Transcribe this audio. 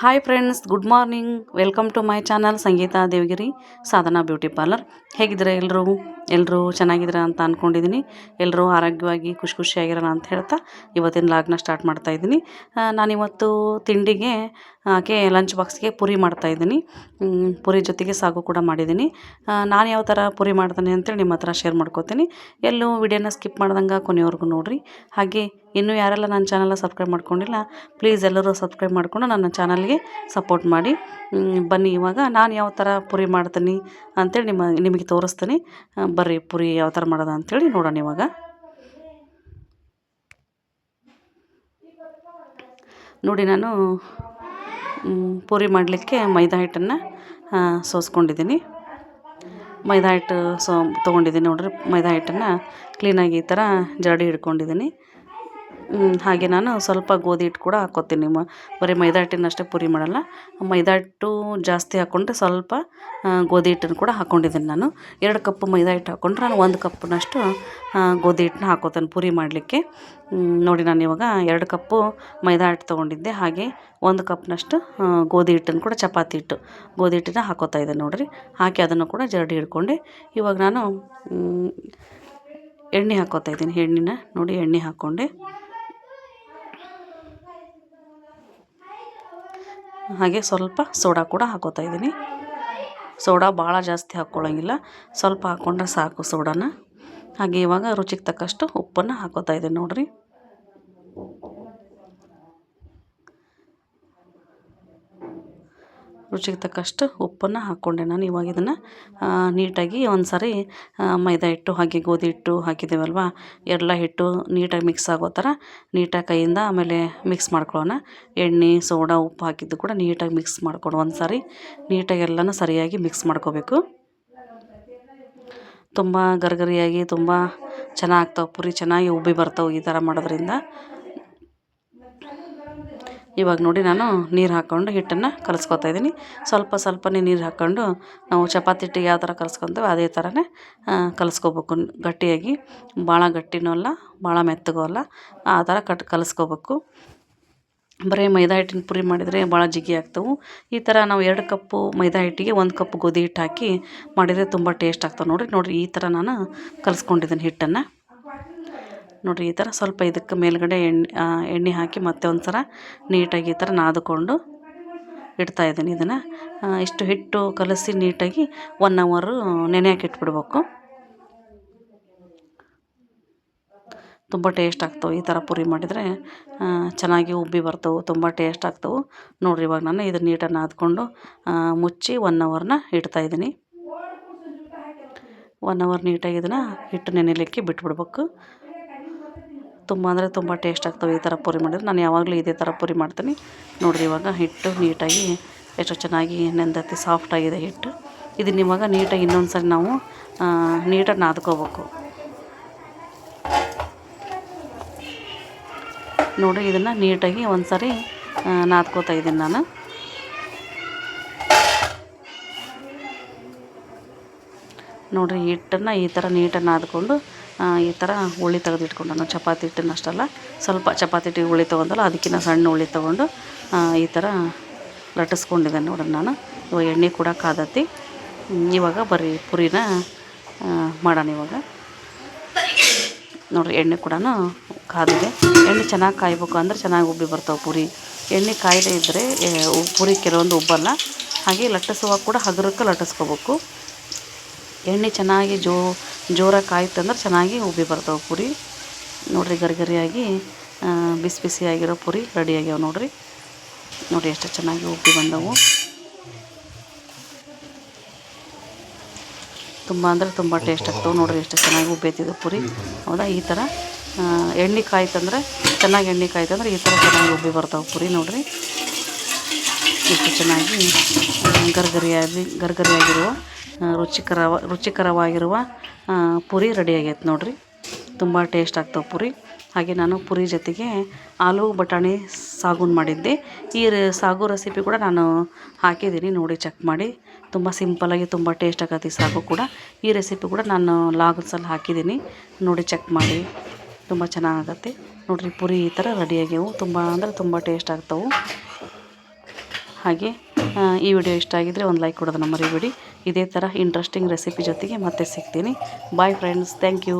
Hi friends good morning welcome to my channel Sangeetha Devagiri Sadhana beauty parlour ಹೇಗಿದ್ದೀರಾ ಎಲ್ಲರೂ ಎಲ್ಲರೂ ಚೆನ್ನಾಗಿದ್ದೀರಾ ಅಂತ ಅಂದ್ಕೊಂಡಿದ್ದೀನಿ ಎಲ್ಲರೂ ಆರೋಗ್ಯವಾಗಿ ಖುಷಿ ಖುಷಿಯಾಗಿರೋಣ ಅಂತ ಹೇಳ್ತಾ ಇವತ್ತಿನ ಲಾಗ್ನ ಸ್ಟಾರ್ಟ್ ಮಾಡ್ತಾ ಇದ್ದೀನಿ. ನಾನಿವತ್ತು ತಿಂಡಿಗೆ ಹಾಗೆ ಲಂಚ್ ಬಾಕ್ಸ್ಗೆ ಪುರಿ ಮಾಡ್ತಾಯಿದ್ದೀನಿ ಪುರಿ ಜೊತೆಗೆ ಸಾಗು ಕೂಡ ಮಾಡಿದ್ದೀನಿ. ನಾನು ಯಾವ ಥರ ಪುರಿ ಮಾಡ್ತೀನಿ ಅಂತೇಳಿ ನಿಮ್ಮ ಹತ್ರ ಶೇರ್ ಮಾಡ್ಕೋತೀನಿ. ಎಲ್ಲೂ ವಿಡಿಯೋನ ಸ್ಕಿಪ್ ಮಾಡ್ದಂಗೆ ಕೊನೆವರೆಗೂ ನೋಡಿರಿ. ಹಾಗೆ ಇನ್ನೂ ಯಾರೆಲ್ಲ ನನ್ನ ಚಾನಲ್ನ ಸಬ್ಸ್ಕ್ರೈಬ್ ಮಾಡ್ಕೊಂಡಿಲ್ಲ ಪ್ಲೀಸ್ ಎಲ್ಲರೂ ಸಬ್ಸ್ಕ್ರೈಬ್ ಮಾಡಿಕೊಂಡು ನನ್ನ ಚಾನಲ್ಗೆ ಸಪೋರ್ಟ್ ಮಾಡಿ. ಬನ್ನಿ ಇವಾಗ. ನಾನು ಯಾವ ಥರ ಪುರಿ ಮಾಡ್ತೀನಿ ಅಂತೇಳಿ ನಿಮ್ಮ, ನಿಮಗೆ ತೋರಿಸ್ತೀನಿ. ಬರ್ರಿ, ಪುರಿ ಯಾವ ಥರ ಮಾಡೋದು ಅಂಥೇಳಿ ನೋಡೋಣ ಇವಾಗ. ನೋಡಿ ನಾನು ಪೂರಿ ಮಾಡಲಿಕ್ಕೆ ಮೈದಾ ಹಿಟ್ಟನ್ನು ಸೋಸ್ಕೊಂಡಿದ್ದೀನಿ. ಮೈದಾ ಹಿಟ್ಟು ಸೊ, ತೊಗೊಂಡಿದ್ದೀನಿ ನೋಡ್ರಿ. ಮೈದಾ ಹಿಟ್ಟನ್ನು ಕ್ಲೀನಾಗಿ ಈ ಥರ ಜರಡಿ ಹಿಡ್ಕೊಂಡಿದ್ದೀನಿ. ಹಾಗೆ ನಾನು ಸ್ವಲ್ಪ ಗೋಧಿ ಹಿಟ್ಟು ಕೂಡ ಹಾಕ್ಕೋತೀನಿ. ಮ, ಬರೀ ಮೈದಾ ಹಿಟ್ಟಿನಷ್ಟೇ ಪುರಿ ಮಾಡಲ್ಲ. ಮೈದಾ ಹಿಟ್ಟು ಜಾಸ್ತಿ ಹಾಕ್ಕೊಂಡ್ರೆ ಸ್ವಲ್ಪ ಗೋಧಿ ಹಿಟ್ಟನ್ನು ಕೂಡ ಹಾಕ್ಕೊಂಡಿದ್ದೀನಿ ನಾನು. ಎರಡು ಕಪ್ ಮೈದಾ ಹಿಟ್ಟು ಹಾಕ್ಕೊಂಡ್ರೆ ನಾನು ಒಂದು ಕಪ್ನಷ್ಟು ಗೋಧಿ ಹಿಟ್ಟನ್ನ ಹಾಕ್ಕೋತೇನೆ ಪುರಿ ಮಾಡಲಿಕ್ಕೆ. ನೋಡಿ ನಾನು ಇವಾಗ ಎರಡು ಕಪ್ಪು ಮೈದಾ ಹಿಟ್ಟು ತೊಗೊಂಡಿದ್ದೆ. ಹಾಗೆ ಒಂದು ಕಪ್ನಷ್ಟು ಗೋಧಿ ಹಿಟ್ಟನ್ನು ಕೂಡ ಚಪಾತಿ ಹಿಟ್ಟು, ಗೋಧಿ ಹಿಟ್ಟನ್ನ ಹಾಕೋತಾ ಇದ್ದೆ ನೋಡಿರಿ. ಹಾಕಿ ಅದನ್ನು ಕೂಡ ಜರಡಿ ಹಿಡ್ಕೊಂಡೆ ಇವಾಗ ನಾನು ಎಣ್ಣೆ ಹಾಕ್ಕೋತಾ ಇದ್ದೀನಿ. ಎಣ್ಣೆನ ನೋಡಿ ಎಣ್ಣೆ ಹಾಕ್ಕೊಂಡೆ ಹಾಗೆ ಸ್ವಲ್ಪ ಸೋಡಾ ಕೂಡ ಹಾಕೋತಾ ಇದ್ದೀನಿ. ಸೋಡಾ ಭಾಳ ಜಾಸ್ತಿ ಹಾಕ್ಕೊಳ್ಳೋಂಗಿಲ್ಲ. ಸ್ವಲ್ಪ ಹಾಕ್ಕೊಂಡ್ರೆ ಸಾಕು ಸೋಡಾನ. ಹಾಗೆ ಇವಾಗ ರುಚಿಗೆ ತಕ್ಕಷ್ಟು ಉಪ್ಪನ್ನು ಹಾಕೋತಾ ಇದ್ದೀನಿ ನೋಡಿರಿ. ರುಚಿಗೆ ತಕ್ಕಷ್ಟು ಉಪ್ಪನ್ನು ಹಾಕ್ಕೊಂಡೆ ನಾನು. ಇವಾಗ ಇದನ್ನು ನೀಟಾಗಿ ಒಂದು ಸಾರಿ ಮೈದಾ ಹಿಟ್ಟು, ಹಾಗೆ ಗೋಧಿ ಹಿಟ್ಟು ಹಾಕಿದ್ದೇವಲ್ವ? ಎಲ್ಲ ಹಿಟ್ಟು ನೀಟಾಗಿ ಮಿಕ್ಸ್ ಆಗೋ ಥರ ನೀಟಾಗಿ ಕೈಯಿಂದ ಆಮೇಲೆ ಮಿಕ್ಸ್ ಮಾಡ್ಕೊಳ್ಳೋಣ. ಎಣ್ಣೆ, ಸೋಡಾ, ಉಪ್ಪು ಹಾಕಿದ್ದು ಕೂಡ ನೀಟಾಗಿ ಮಿಕ್ಸ್ ಮಾಡ್ಕೊಂಡು ಒಂದು ಸಾರಿ ನೀಟಾಗಿ ಎಲ್ಲನೂ ಸರಿಯಾಗಿ ಮಿಕ್ಸ್ ಮಾಡ್ಕೋಬೇಕು. ತುಂಬ ಗರಿಗರಿಯಾಗಿ, ತುಂಬ ಚೆನ್ನಾಗಿ ಆಗ್ತಾವೆ ಪುರಿ. ಚೆನ್ನಾಗಿ ಉಬ್ಬಿ ಬರ್ತಾವೆ ಈ ಥರ ಮಾಡೋದ್ರಿಂದ. ಇವಾಗ ನೋಡಿ ನಾನು ನೀರು ಹಾಕ್ಕೊಂಡು ಹಿಟ್ಟನ್ನು ಕಲಿಸ್ಕೊತಾ ಇದ್ದೀನಿ. ಸ್ವಲ್ಪ ಸ್ವಲ್ಪನೇ ನೀರು ಹಾಕ್ಕೊಂಡು ನಾವು ಚಪಾತಿ ಹಿಟ್ಟಿಗೆ ಯಾವ ಥರ ಕಲಿಸ್ಕೊತೀವಿ ಅದೇ ಥರನೇ ಕಲಸ್ಕೊಬೇಕು. ಗಟ್ಟಿಯಾಗಿ ಭಾಳ ಗಟ್ಟಿನೂ ಅಲ್ಲ ಭಾಳ ಮೆತ್ತಗೂ ಅಲ್ಲ, ಆ ಥರ ಕಟ್ ಕಲಿಸ್ಕೋಬೇಕು. ಬರೀ ಮೈದಾ ಹಿಟ್ಟಿನ ಪುರಿ ಮಾಡಿದರೆ ಭಾಳ ಜಿಗಿ ಆಗ್ತವೆ. ಈ ಥರ ನಾವು ಎರಡು ಕಪ್ಪು ಮೈದಾ ಹಿಟ್ಟಿಗೆ ಒಂದು ಕಪ್ ಗೋಧಿ ಹಿಟ್ಟು ಹಾಕಿ ಮಾಡಿದರೆ ತುಂಬ ಟೇಸ್ಟ್ ಆಗ್ತವೆ. ನೋಡಿರಿ ನೋಡಿರಿ, ಈ ಥರ ನಾನು ಕಲಿಸ್ಕೊಂಡಿದ್ದೀನಿ ಹಿಟ್ಟನ್ನು. ನೋಡಿರಿ ಈ ಥರ ಸ್ವಲ್ಪ ಇದಕ್ಕೆ ಮೇಲ್ಗಡೆ ಎಣ್ಣೆ ಎಣ್ಣೆ ಹಾಕಿ ಮತ್ತೆ ಒಂದು ಸಲ ನೀಟಾಗಿ ಈ ಥರ ನಾದಿಕೊಂಡು ಇಡ್ತಾ ಇದ್ದೀನಿ ಇದನ್ನು. ಇಷ್ಟು ಹಿಟ್ಟು ಕಲಸಿ ನೀಟಾಗಿ ಒನ್ ಅವರು ನೆನೆಯೋಕೆ ಇಟ್ಬಿಡ್ಬೇಕು. ತುಂಬ ಟೇಸ್ಟ್ ಆಗ್ತವೆ ಈ ಥರ ಪುರಿ ಮಾಡಿದರೆ. ಚೆನ್ನಾಗಿ ಉಬ್ಬಿ ಬರ್ತವೆ, ತುಂಬ ಟೇಸ್ಟ್ ಆಗ್ತವೆ. ನೋಡಿರಿ ಇವಾಗ ನಾನು ಇದನ್ನು ನೀಟಾಗಿ ನಾದ್ಕೊಂಡು ಮುಚ್ಚಿ ಒನ್ ಅವರ್ನ ಇಡ್ತಾ ಇದ್ದೀನಿ. ಒನ್ ಅವರ್ ನೀಟಾಗಿ ಇದನ್ನು ಹಿಟ್ಟು ನೆನೆಯಲಿಕ್ಕೆ ಬಿಟ್ಬಿಡ್ಬೇಕು. ತುಂಬ ಅಂದರೆ ತುಂಬ ಟೇಸ್ಟ್ ಆಗ್ತವೆ ಈ ಥರ ಪೂರಿ ಮಾಡಿದ್ರೆ. ನಾನು ಯಾವಾಗಲೂ ಇದೇ ಥರ ಪೂರಿ ಮಾಡ್ತೀನಿ. ನೋಡಿರಿ ಇವಾಗ ಹಿಟ್ಟು ನೀಟಾಗಿ ಎಷ್ಟು ಚೆನ್ನಾಗಿ ನೆಂದತಿ ಸಾಫ್ಟಾಗಿದೆ ಹಿಟ್ಟು. ಇದನ್ನ ಇವಾಗ ನೀಟಾಗಿ ಇನ್ನೊಂದು ಸರಿ ನಾವು ನೀಟಾಗಿ ನಾದ್ಕೋಬೇಕು. ನೋಡಿ ಇದನ್ನು ನೀಟಾಗಿ ಒಂದು ಸಾರಿ ನಾದ್ಕೋತಾ ಇದ್ದೀನಿ ನಾನು. ನೋಡಿರಿ ಹಿಟ್ಟನ್ನು ಈ ಥರ ನೀಟಾಗಿ ನಾದ್ಕೊಂಡು ಈ ಥರ ಹುಳಿ ತೆಗೆದಿಟ್ಕೊಂಡು ನಾನು ಚಪಾತಿ ಹಿಟ್ಟನ್ನು ಅಷ್ಟಲ್ಲ, ಸ್ವಲ್ಪ ಚಪಾತಿ ಹಿಟ್ಟಿಗೆ ಹುಳಿ ತೊಗೊಂಡಲ್ಲ ಅದಕ್ಕಿಂತ ಸಣ್ಣ ಹುಳಿ ತೊಗೊಂಡು ಈ ಥರ ಲಟ್ಟಿಸ್ಕೊಂಡಿದ್ದೆ ನೋಡ್ರಿ ನಾನು. ಇವಾಗ ಎಣ್ಣೆ ಕೂಡ ಕಾದತಿ ಇವಾಗ ಬರೀ ಪುರಿನ ಮಾಡೋಣ ಇವಾಗ. ನೋಡಿರಿ, ಎಣ್ಣೆ ಕೂಡ ಕಾದಿದೆ. ಎಣ್ಣೆ ಚೆನ್ನಾಗಿ ಕಾಯ್ಬೇಕು ಅಂದ್ರೆ ಚೆನ್ನಾಗಿ ಉಬ್ಬಿ ಬರ್ತಾವೆ ಪುರಿ. ಎಣ್ಣೆ ಕಾಯದೇ ಇದ್ದರೆ ಪುರಿ ಕೆಲವೊಂದು ಉಬ್ಬಲ್ಲ. ಹಾಗೆ ಲಟ್ಟಿಸುವಾಗ ಕೂಡ ಹಗುರಕ್ಕೆ ಲಟ್ಟಿಸ್ಕೋಬೇಕು. ಎಣ್ಣೆ ಚೆನ್ನಾಗಿ ಜೋ ಜೋರಾಗಿ ಕಾಯ್ತಂದ್ರೆ ಚೆನ್ನಾಗಿ ಉಬ್ಬಿ ಬರ್ತಾವೆ ಪುರಿ. ನೋಡಿರಿ ಗರಿ ಗರಿಯಾಗಿ ಬಿಸಿ ಬಿಸಿಯಾಗಿರೋ ಪುರಿ ರೆಡಿ ಆಗ್ಯಾವ ನೋಡಿರಿ. ನೋಡಿ ಎಷ್ಟು ಚೆನ್ನಾಗಿ ಉಬ್ಬಿ ಬಂದವು. ತುಂಬ ಅಂದರೆ ತುಂಬ ಟೇಸ್ಟ್ ಆಗ್ತವೆ ನೋಡಿರಿ, ಎಷ್ಟು ಚೆನ್ನಾಗಿ ಉಬ್ಬೈತಿದೆ ಪುರಿ. ಹೌದಾ? ಈ ಥರ ಎಣ್ಣೆ ಕಾಯ್ತಂದ್ರೆ, ಚೆನ್ನಾಗಿ ಎಣ್ಣೆ ಕಾಯ್ತಂದ್ರೆ ಈ ಥರ ಚೆನ್ನಾಗಿ ಉಬ್ಬಿ ಬರ್ತಾವೆ ಪುರಿ ನೋಡಿರಿ. ಎಷ್ಟು ಚೆನ್ನಾಗಿ ಗರ್ಗರಿಯಾಗಿ, ಗರ್ಗರಿಯಾಗಿರುವ ರುಚಿಕರವ ರುಚಿಕರ ರುಚಿಕರವಾಗಿರುವ ಪೂರಿ ಪುರಿ ರೆಡಿ ಆಗೈತೆ ನೋಡಿರಿ. ತುಂಬ ಟೇಸ್ಟ್ ಆಗ್ತವೆ ಪುರಿ. ಹಾಗೆ ನಾನು ಪುರಿ ಜೊತೆಗೆ ಆಲೂ ಬಟಾಣಿ ಸಾಗುನ್ ಮಾಡಿದ್ದೆ. ಈ ಸಾಗು ರೆಸಿಪಿ ಕೂಡ ನಾನು ಹಾಕಿದ್ದೀನಿ ನೋಡಿ ಚೆಕ್ ಮಾಡಿ. ತುಂಬ ಸಿಂಪಲ್ಲಾಗಿ ತುಂಬ ಟೇಸ್ಟ್ ಆಗತ್ತೆ ಸಾಗು ಕೂಡ. ಈ ರೆಸಿಪಿ ಕೂಡ ನಾನು ಲಾಗ್ಸಲ್ಲಿ ಹಾಕಿದ್ದೀನಿ ನೋಡಿ ಚೆಕ್ ಮಾಡಿ. ತುಂಬ ಚೆನ್ನಾಗತ್ತೆ. ನೋಡಿರಿ, ಪುರಿ ಈ ಥರ ರೆಡಿ ಆಗ್ಯಾವು. ತುಂಬ ಅಂದರೆ ತುಂಬ ಟೇಸ್ಟ್ ಆಗ್ತವೆ. ಹಾಗೆ ಈ ವಿಡಿಯೋ ಇಷ್ಟ ಆಗಿದ್ದರೆ ಒಂದು ಲೈಕ್ ಕೊಡೋದನ್ನ ಮರಿಬೇಡಿ. ಇದೇ ಥರ ಇಂಟ್ರೆಸ್ಟಿಂಗ್ ರೆಸಿಪಿ ಜೊತೆಗೆ ಮತ್ತೆ ಸಿಗ್ತೀನಿ. Bye friends thank you